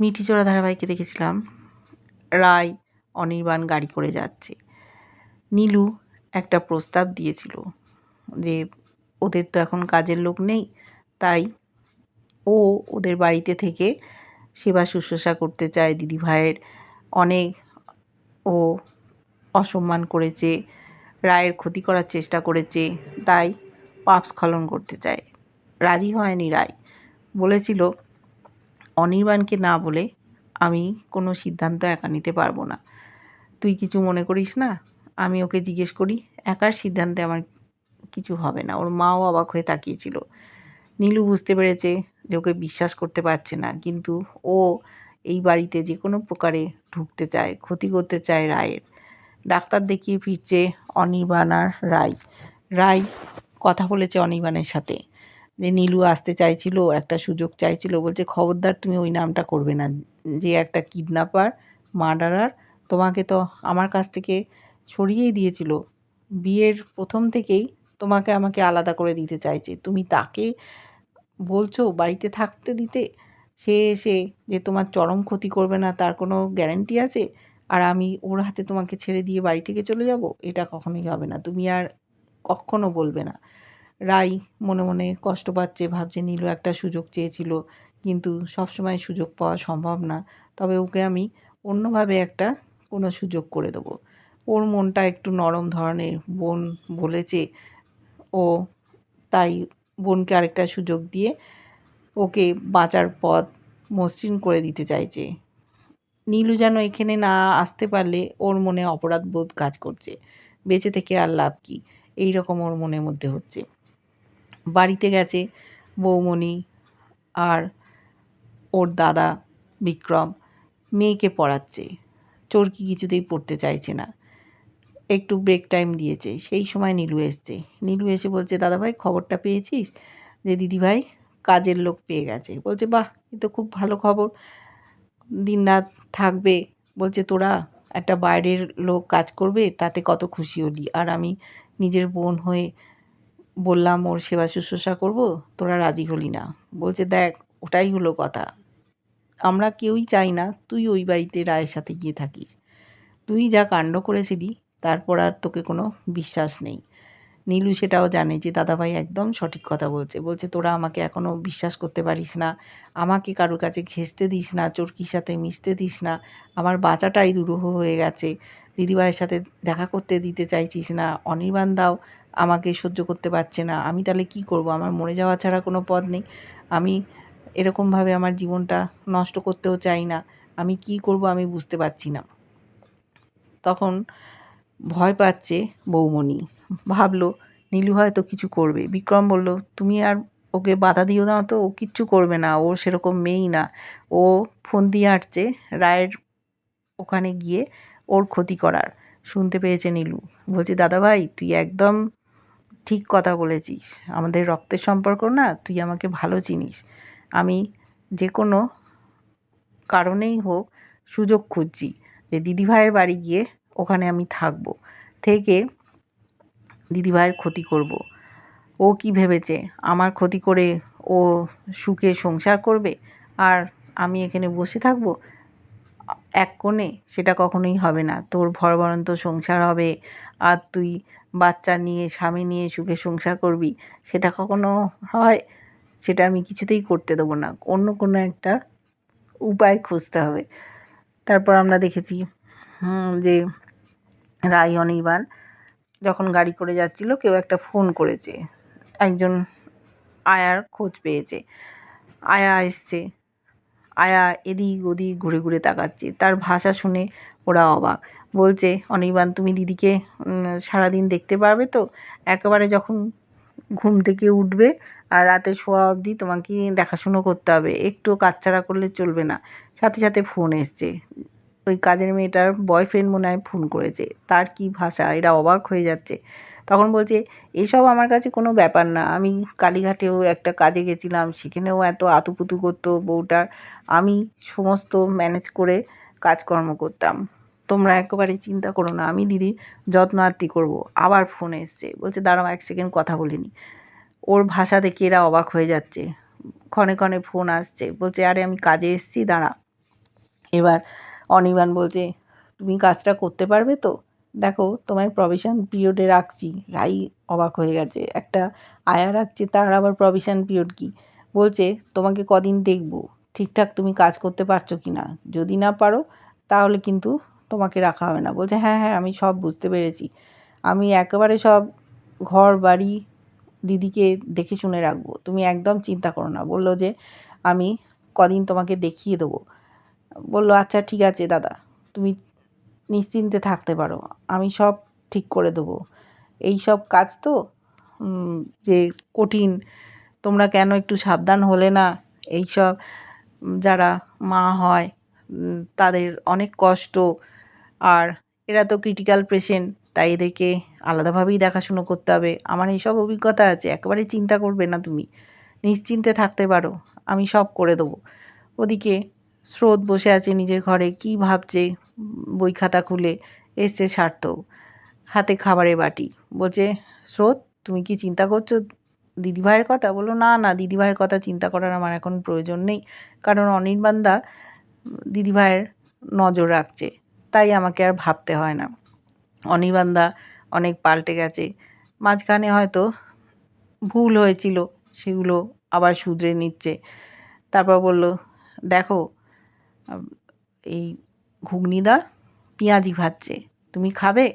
মিঠিচোরা ধারাবাহিকে দেখেছিলাম। রায় অনির্বাণ গাড়ি করে যাচ্ছে। নীলু একটা প্রস্তাব দিয়েছিল যে, ওদের তো এখন কাজের লোক নেই, তাই ও ওদের বাড়িতে থেকে সেবা শুশ্রূষা করতে চায় দিদিভাইয়ের অনেক ও অসম্মান করেছে, রায়ের ক্ষতি করার চেষ্টা করেছে, তাই পাপ স্খলন করতে চায়। রাজি হয়নি রায়। বলেছিল অনির্বাণকে না বলে আমি কোনো সিদ্ধান্ত একা নিতে পারব না। তুই কিছু মনে করিস না? আমি ওকে জিজ্ঞেস করি, একার সিদ্ধান্তে আমার কিছু হবে না। ওর মাও অবাক হয়ে তাকিয়েছিল। নীলু বুঝতে পেরেছে যে ওকে বিশ্বাস করতে পারছে না, কিন্তু ও এই বাড়িতে যে কোনো প্রকারে ঢুকতে চায়, ক্ষতি করতে চায় রায়ের। ডাক্তার দেখিয়ে ফিরছে অনির্বাণ আর রায়। রায় কথা বলেছে অনির্বাণের সাথে। যে নীলু আসতে চাইছিল, একটা সুযোগ চাইছিল, বলছে, খবরদার, তুমি ওই নামটা করবে না। যে একটা কিডন্যাপার, মার্ডারার, তোমাকে তো আমার কাছ থেকে সরিয়েই দিয়েছিল। বিয়ের প্রথম থেকেই তোমাকে আমাকে আলাদা করে দিতে চাইছে। তুমি তাকে বলছো বাড়িতে থাকতে দিতে? সে এসে যে তোমার চরম ক্ষতি করবে না, তার কোনো গ্যারেন্টি আছে? আর আমি ওর হাতে তোমাকে ছেড়ে দিয়ে বাড়ি থেকে চলে যাব? এটা কখনোই হবে না। তুমি আর কখনো বলবে না। রাই মনে মনে কষ্ট পাচ্ছে, ভাবছে নীলু একটা সুযোগ চেয়েছিল। কিন্তু সবসময় সুযোগ পাওয়া সম্ভব না। তবে ওকে আমি অন্যভাবে একটা কোনো সুযোগ করে দেবো। ওর মনটা একটু নরম ধরনের, বোন বলেছে। ও তাই বোনকে আরেকটা সুযোগ দিয়ে ওকে বাঁচার পথ মসৃণ করে দিতে চাইছে। নীলু যেন এখানে না আসতে পারলে ওর মনে অপরাধ বোধ কাজ করছে। বেঁচে থেকে আর লাভ কী? এই রকম ওর মনের মধ্যে হচ্ছে। বাড়িতে গেছে বৌমণি আর ওর দাদা বিক্রম। মেয়েকে পড়াচ্ছে। চরকি কিছুতেই পড়তে চাইছে না। একটু ব্রেক টাইম দিয়েছে। সেই সময় নীলু এসছে। নীলু এসে বলছে, দাদাভাই, খবরটা পেয়েছিস? যে দিদিভাই কাজের লোক পেয়ে গেছে। বলছে, বাহ, এ তো খুব ভালো খবর। দিন রাত থাকবে। বলছে, তোরা একটা বাইরের লোক কাজ করবে, তাতে কত খুশি হলি। আর আমি নিজের বোন হয়ে বললাম, ওর সেবা শুশ্রূষা করব? তোরা রাজি হলি না। বলছে, দেখ, ওটাই হলো কথা। আমরা কেউই চাই না তুই ওই বাড়িতে রায়ের সাথে গিয়ে থাকিস। তুই যা কাণ্ড করেছিলি, তারপর আর তোকে কোনো বিশ্বাস নেই। নীলু সেটাও জানে যে, দাদাভাই একদম সঠিক কথা বলছে। বলছে, তোরা আমাকে এখনও বিশ্বাস করতে পারিস না। আমাকে কারোর কাছে ঘেঁষতে দিস না, চরকির সাথে মিশতে দিস না। আমার বাঁচাটাই দুরূহ হয়ে গেছে। দিদিভাইয়ের সাথে দেখা করতে দিতে চাইছিস না। অনির্বাণ দাও, আমাকে সহ্য করতে পারছে না। আমি তাহলে কি করব? আমার মরে যাওয়া ছাড়া কোনো পথ নেই। আমি এরকমভাবে আমার জীবনটা নষ্ট করতেও চাই না। আমি কি করব আমি বুঝতে পারছি না। তখন ভয় পাচ্ছে বৌমণি। ভাবলো, নীলু হয়তো কিছু করবে। বিক্রম বলল, তুমি আর ওকে বাধা দিও না তো, ও কিচ্ছু করবে না ও সেরকম মেয়েই না। ও ফোন দিয়ে আসছে রায়ের ওখানে গিয়ে ওর ক্ষতি করার। শুনতে পেয়েছে নীলু। বলছি দাদাভাই তুই একদম ঠিক কথা বলেছিস। আমাদের রক্তের সম্পর্ক না, তুই আমাকে ভালো চিনিস। আমি যে কোনো কারণেই হোক সুযোগ খুঁজছি যে দিদিভাইয়ের বাড়ি গিয়ে ওখানে আমি থাকব। থেকে দিদিভাইয়ের ক্ষতি করব। ও কি ভেবেছে? আমার ক্ষতি করে ও সুখে সংসার করবে? আর আমি এখানে বসে থাকব? এক কোণে? সেটা কখনোই হবে না। তোর ভরবরন্ত সংসার হবে। আর তুই বাচ্চা নিয়ে, স্বামী নিয়ে সুখে সংসার করবি? সেটা কখনো হয়? সেটা আমি কিছুতেই করতে দেবো না। অন্য কোনো একটা উপায় খুঁজতে হবে। তারপর আমরা দেখেছি যে রায় অনির্বাণ যখন গাড়ি করে যাচ্ছিল, কেউ একটা ফোন করেছে। একজন আয়ার খোঁজ পেয়েছে। আয়া এসছে। আয়া এদিক ওদিক ঘুরে ঘুরে তাকাচ্ছে। তার ভাষা শুনে ওরা অবাক। বলছে, অনির্বাণ, তুমি দিদিকে সারাদিন দেখতে পারবে তো? একেবারে যখন ঘুম থেকে উঠবে আর রাতে শোয়া অবধি তোমাকে দেখাশুনো করতে হবে। একটু কাচ্চারা করলে চলবে না। সাথে সাথে ফোন এসছে। ওই কাজের মেয়েটার বয়ফ্রেন্ড মনে হয় ফোন করেছে। তার কি ভাষা? এরা অবাক হয়ে যাচ্ছে। তখন বলছে, এসব আমার কাছে কোনো ব্যাপার না। আমি কালীঘাটেও একটা কাজে গেছিলাম। সেখানেও এত আতুপুতু করতো বউটার আমি সমস্ত ম্যানেজ করে কাজকর্ম করতাম। তোমরা একেবারে চিন্তা করো না। আমি দিদির যত্ন আত্তি করব। আবার ফোন এসছে। বলছে, দাঁড়াও এক সেকেন্ড কথা বলিনি ওর ভাষা দেখে এরা অবাক হয়ে যাচ্ছে। ক্ষণে ক্ষণে ফোন আসছে। বলছে, আরে, আমি কাজে এসছি। দাঁড়া। এবার অনির্বাণ বলছে, তুমি কাজটা করতে পারবে তো? দেখো তোমার প্রভিশন পিরিয়ডে রাখছি। রাই অবাক হয়ে গেছে, একটা আয়া রাখছে, তার আবার প্রভিশন পিরিয়ড কী? বলছে, তোমাকে কদিন দেখব, ঠিকঠাক তুমি কাজ করতে পারছ কি না যদি না পারো, তাহলে কিন্তু তোমাকে রাখা হবে না। বলছে হ্যাঁ হ্যাঁ আমি সব বুঝতে পেরেছি। আমি একেবারে সব ঘর, বাড়ি, দিদিকে দেখে শুনে রাখব। তুমি একদম চিন্তা করো না। বলল যে, আমি কদিন তোমাকে দেখিয়ে দেবো। বলল আচ্ছা ঠিক আছে দাদা, তুমি নিশ্চিন্তে থাকতে পারো, আমি সব ঠিক করে দেবো। এই সব কাজ তো যে কঠিন, তোমরা কেন একটু সাবধান হলে না, এই সব যারা মা হয় তাদের অনেক কষ্ট। আর এরা তো ক্রিটিক্যাল পেশেন্ট তাই এদেরকে আলাদাভাবেই দেখাশুনো করতে হবে। আমার এইসব অভিজ্ঞতা আছে, একেবারে চিন্তা করবে না তুমি। নিশ্চিন্তে থাকতে পারো, আমি সব করে দেবো। ওদিকে স্রোত বসে আছে নিজের ঘরে, কি ভাবছে বই খাতা খুলে? এসছে সার্থক, হাতে খাবারের বাটি। বলছে, স্রোত, তুমি কি চিন্তা করছ? দিদিভাইয়ের কথা? বলল, না না, দিদিভাইয়ের কথা চিন্তা করার আমার এখন প্রয়োজন নেই। কারণ অনির্বাণদা দিদিভাইয়ের নজর রাখছে, তাই আমাকে আর ভাবতে হয় না। অনির্বাণদা অনেক পাল্টে গেছে। মাঝখানে হয়তো ভুল হয়েছিল, সেগুলো আবার শুধরে নিচ্ছে। তারপর বলল, দেখো এই ঘুগনিদা পেঁয়াজি ভাজছে। তুমি খাবে?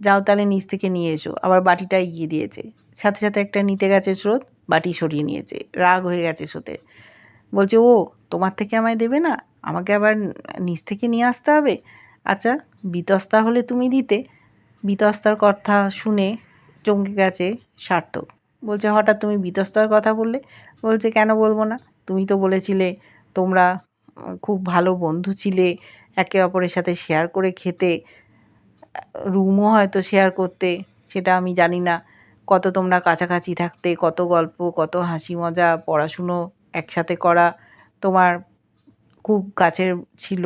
যাও তাহলে নিচ থেকে নিয়ে এসো। আবার বাটিটা এগিয়ে দিয়েছে। সাথে সাথে একটা নিতে গেছে স্রোত, বাটি সরিয়ে নিয়েছে। রাগ হয়ে গেছে স্রোতের। বলছে, ও, তোমার থেকে আমায় দেবে না? আমাকে আবার নিচ থেকে নিয়ে আসতে হবে? আচ্ছা বিতস্তা হলে তুমি দিতে। বিতস্তার কথা শুনে চমকে গেছে সার্থক। বলছে, হঠাৎ তুমি বিতস্তার কথা বললে? বলছে, কেন বলব না? তুমি তো বলেছিলে তোমরা খুব ভালো বন্ধু ছিলে, একে অপরের সাথে শেয়ার করে খেতে রুমও হয়তো শেয়ার করতে, সেটা আমি জানি না। কত তোমরা কাছাকাছি থাকতে, কত গল্প, কত হাসি মজা, পড়াশুনো একসাথে করা তোমার খুব কাছের ছিল।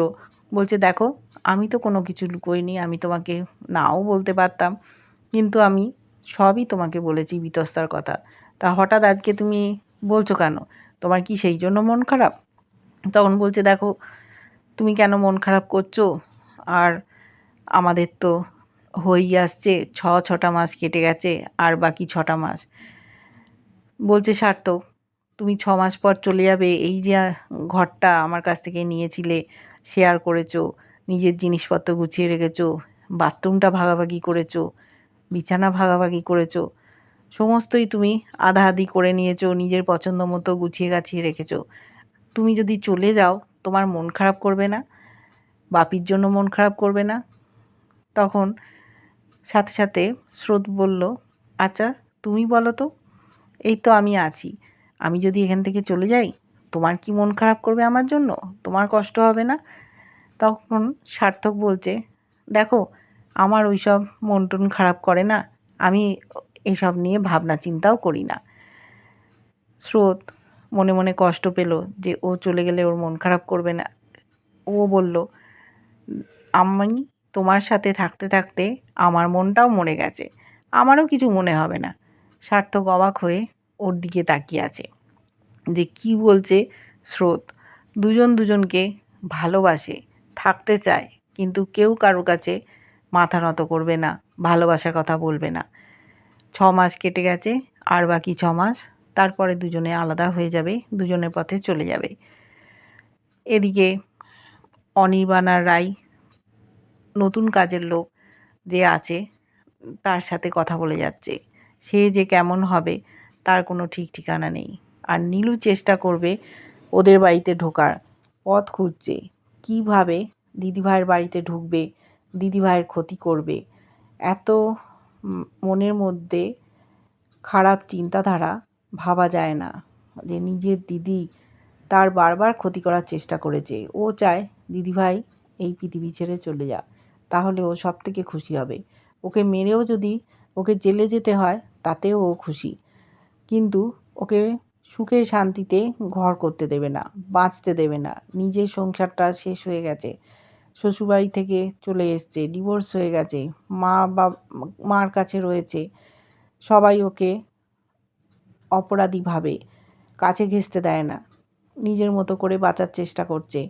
বলছে, দেখো, আমি তো কোনো কিছু লুকোইনি, আমি তোমাকে নাও বলতে পারতাম, কিন্তু আমি সবই তোমাকে বলেছি বিতস্তার কথা। তা হঠাৎ আজকে তুমি বলছো কেন? তোমার কি সেই জন্য মন খারাপ? তখন বলছে, দেখো, তুমি কেন মন খারাপ করছ? আর আমাদের তো হয়েই আসছে, ছ, ছটা মাস কেটে গেছে, আর বাকি ছটা মাস। বলছে, সার্থক, তুমি ছ মাস পর চলে যাবে, এই যে ঘরটা আমার কাছ থেকে নিয়েছিলে শেয়ার করেছ, নিজের জিনিসপত্র গুছিয়ে রেখেছো, বাথরুমটা ভাগাভাগি করেছ, বিছানা ভাগাভাগি করেছ, সমস্তই তুমি আধা আধি করে নিয়েছো, নিজের পছন্দ মতো গুছিয়ে গাছিয়ে রেখেছো। তুমি যদি চলে যাও, তোমার মন খারাপ করবে না, বাপির জন্য মন খারাপ করবে না। তখন সাথে সাথে স্রোত বলল আচ্ছা তুমি বলো তো, এই তো আমি আছি। আমি যদি এখান থেকে চলে যাই, তোমার কি মন খারাপ করবে আমার জন্য? তোমার কষ্ট হবে না? তখন সার্থক বলছে, দেখো, আমার ওই সব মন টন খারাপ করে না। আমি এসব নিয়ে ভাবনা চিন্তাও করি না। স্রোত মনে মনে কষ্ট পেল যে ও চলে গেলে ওর মন খারাপ করবে না। ও বলল আমি তোমার সাথে থাকতে থাকতে আমার মনটাও মরে গেছে। আমারও কিছু মনে হবে না। সার্থক অবাক হয়ে ওর দিকে তাকিয়ে আছে। যে কি বলছে স্রোত? দুজন দুজনকে ভালোবাসে, থাকতে চায়, কিন্তু কেউ কারোর কাছে মাথা নত করবে না, ভালোবাসার কথা বলবে না। ছ মাস কেটে গেছে, আর বাকি ছ মাস তারপরে দুজনে আলাদা হয়ে যাবে, দুজনের পথে চলে যাবে। এদিকে অনির্বাণ রায় নতুন কাজের লোক যে আছে, তার সাথে কথা বলে যাচ্ছে। সে যে কেমন হবে, তার কোনো ঠিক ঠিকানা নেই। আর নীলু চেষ্টা করবে ওদের বাড়িতে ঢোকার, পথ খুঁজছে। কীভাবে দিদিভাইয়ের বাড়িতে ঢুকবে, দিদিভাইয়ের ক্ষতি করবে? এত মনের মধ্যে খারাপ চিন্তাধারা ভাবা যায় না যে নিজের দিদি তার বারবার ক্ষতি করার চেষ্টা করেছে। ও চায় দিদিভাই এই পৃথিবী ছেড়ে চলে যা, তাহলে ও সব থেকে খুশি হবে। ওকে মেরেও যদি ওকে জেলে যেতে হয়, তাতেও ও খুশি। কিন্তু ওকে সুখে শান্তিতে ঘর করতে দেবে না, বাঁচতে দেবে না। নিজের সংসারটা শেষ হয়ে গেছে। শ্বশুরবাড়ি থেকে চলে এসছে, ডিভোর্স হয়ে গেছে, মা বা মার কাছে রয়েছে। সবাই ওকে অপরাধী ভাবে কাছে ঘেঁষতে দেয় না। নিজের মতো করে বাঁচার চেষ্টা করছে।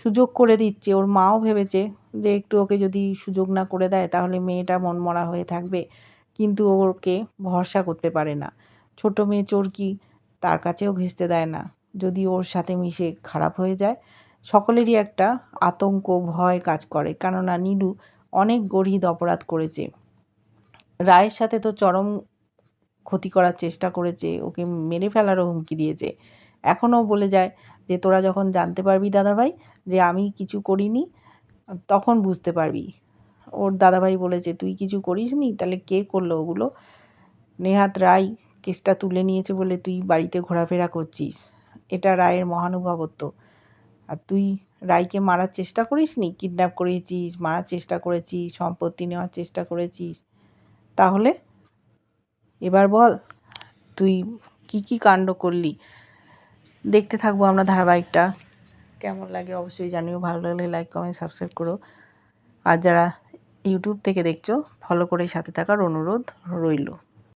সুযোগ করে দিচ্ছে। ওর মাও ভেবেছে যে একটু ওকে যদি সুযোগ না করে দেয়, তাহলে মেয়েটা মনমরা হয়ে থাকবে। কিন্তু ওকে ভরসা করতে পারে না। ছোট মেয়ে চোরকি তার কাছেও ঘেঁষতে দেয় না। যদি ওর সাথে মিশে খারাপ হয়ে যায়, সকলেরই একটা আতঙ্ক, ভয় কাজ করে। কেননা নীলু অনেক গরিব অপরাধ করেছে। রায়ের সাথে তো চরম ক্ষতি করার চেষ্টা করেছে, ওকে মেরে ফেলারও হুমকি দিয়েছে। এখনও বলে যায় যে, তোরা যখন জানতে পারবি দাদাভাই যে আমি কিছু করিনি, তখন বুঝতে পারবি। ওর দাদাভাই বলেছে, তুই কিছু করিসনি? তাহলে কে করল ওগুলো? নেহাত রায় কেসটা তুলে নিয়েছে বলে, তুই বাড়িতে ঘোরাফেরা করছিস। এটা রায়ের মহানুভবত্ব। আর তুই রায়কে মারার চেষ্টা করিসনি? কিডন্যাপ করেছিস, মারার চেষ্টা করেছিস, সম্পত্তি নেওয়ার চেষ্টা করেছিস? তাহলে এবার বল, তুই কি কি কাণ্ড করলি? দেখতে থাকব আমরা ধারাবাহিকটা। কেমন লাগে অবশ্যই জানিও। ভালো লাগলে লাইক কমেন্ট সাবস্ক্রাইব করো। আর যারা ইউটিউব থেকে দেখছ ফলো করে সাথে থাকার অনুরোধ রইল।